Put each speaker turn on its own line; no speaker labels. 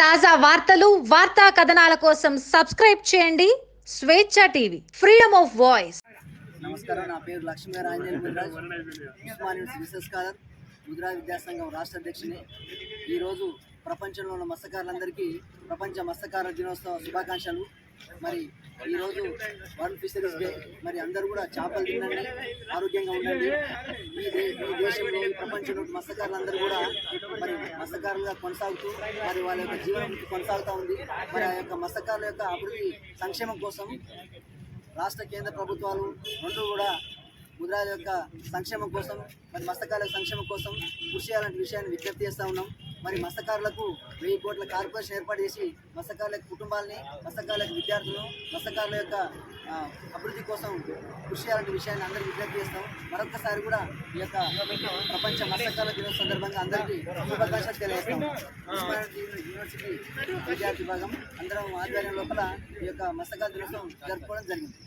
తాజా వార్తలు వార్తా కథనాల కోసం సబ్స్క్రైబ్ చేయండి. స్వేచ్ఛ టీవీ ఫ్రీడమ్ ఆఫ్ వాయిస్.
నమస్కారం నా పేరు లక్ష్మీ ఆంజనేయ ముదిరాజ్ ఉస్మానియా రీసెర్చ్ స్కాలర్ విద్యాసంఘం రాష్ట్ర అధ్యక్షుని. ఈరోజు ప్రపంచంలో ఉన్న మత్స్యకారులందరికీ ప్రపంచ మత్స్యకార దినోత్సవ శుభాకాంక్షలు. మరి ఈరోజు వరల్డ్ ఫిషరీస్ డే. మరి అందరూ కూడా చేపలు తినండి ఆరోగ్యంగా ఉండండి. ఈ దేశంలో ఈ ప్రపంచంలో మత్స్యకారులందరూ కూడా మరి మత్స్యకారులుగా కొనసాగుతూ మరి వాళ్ళ యొక్క జీవనం కొనసాగుతూ ఉంది. మరి ఆ యొక్క మత్స్యకారుల యొక్క అభివృద్ధి సంక్షేమం కోసం రాష్ట్ర కేంద్ర ప్రభుత్వాలు రెండు కూడా ముద్రాల యొక్క సంక్షేమం కోసం మరి మత్స్యకారుల సంక్షేమం కోసం కృషి చేయాలంటే విషయాన్ని విజ్ఞప్తి చేస్తూ ఉన్నాం. మరి మత్స్యకారులకు వెయ్యి కోట్ల కార్పొరేషన్ ఏర్పాటు చేసి మత్స్యకారుల కుటుంబాలని మత్స్యకారుల విద్యార్థులను మత్స్యకారుల యొక్క అభివృద్ధి కోసం కృషి చేయాలంటే విషయాన్ని అందరికీ విజ్ఞప్తి చేస్తాం. మరొకసారి కూడా ఈ యొక్క ప్రపంచ మత్స్యకారుల దినోత్సవం సందర్భంగా అందరికీ శుభాకాంక్షలు తెలియజేస్తాం. యూనివర్సిటీ విద్యార్థి విభాగం అందరం ఆధ్వర్యం లోపల ఈ యొక్క మత్స్యకారుల దినోత్సవం జరుపుకోవడం జరిగింది.